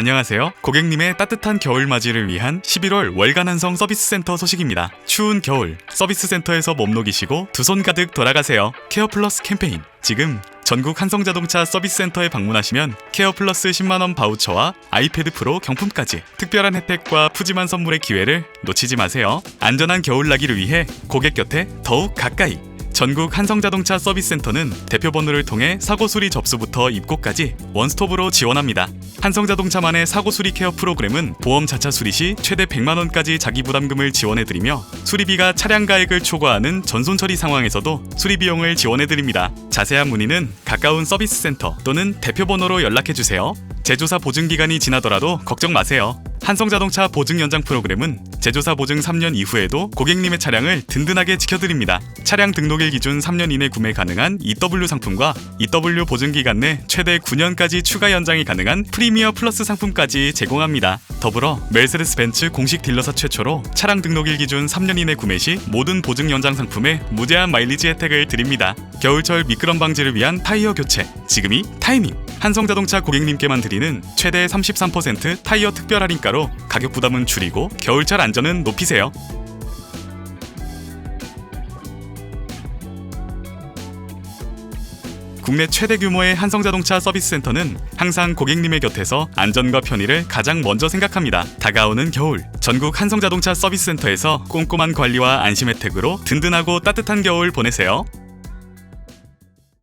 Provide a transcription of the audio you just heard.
안녕하세요. 고객님의 따뜻한 겨울 맞이를 위한 11월 월간 한성 서비스 센터 소식입니다. 추운 겨울 서비스 센터에서 몸 녹이시고 두 손 가득 돌아가세요. 케어 플러스 캠페인. 지금 전국 한성 자동차 서비스 센터에 방문하시면 케어 플러스 10만 원 바우처와 아이패드 프로 경품까지 특별한 혜택과 푸짐한 선물의 기회를 놓치지 마세요. 안전한 겨울 나기를 위해 고객 곁에 더욱 가까이 전국 한성자동차 서비스센터는 대표 번호를 통해 사고 수리 접수부터 입고까지 원스톱으로 지원합니다. 한성자동차만의 사고 수리 케어 프로그램은 보험 자차 수리 시 최대 100만 원까지 자기 부담금을 지원해 드리며 수리비가 차량 가액을 초과하는 전손 처리 상황에서도 수리 비용을 지원해 드립니다. 자세한 문의는 가까운 서비스 센터 또는 대표 번호로 연락해 주세요. 제조사 보증 기간이 지나더라도 걱정 마세요. 한성자동차 보증 연장 프로그램은 제조사 보증 3년 이후에도 고객님의 차량을 든든하게 지켜드립니다. 차량 등록일 기준 3년 이내 구매 가능한 EW 상품과 EW 보증 기간 내 최대 9년까지 추가 연장이 가능한 프리미어 플러스 상품까지 제공합니다. 더불어 멜세데스 벤츠 공식 딜러사 최초로 차량 등록일 기준 3년 이내 구매 시 모든 보증 연장 상품에 무제한 마일리지 혜택을 드립니다. 겨울철 미끄럼 방지를 위한 타이어 교체 지금이 타이밍. 한성자동차 고객님께만 드리는 최대 33% 타이어 특별 할인가로 가격 부담은 줄이고 겨울철 안전은 높이세요. 국내 최대 규모의 한성자동차 서비스 센터는 항상 고객님의 곁에서 안전과 편의를 가장 먼저 생각합니다. 다가오는 겨울, 전국 한성자동차 서비스 센터에서 꼼꼼한 관리와 안심 혜택으로 든든하고 따뜻한 겨울 보내세요.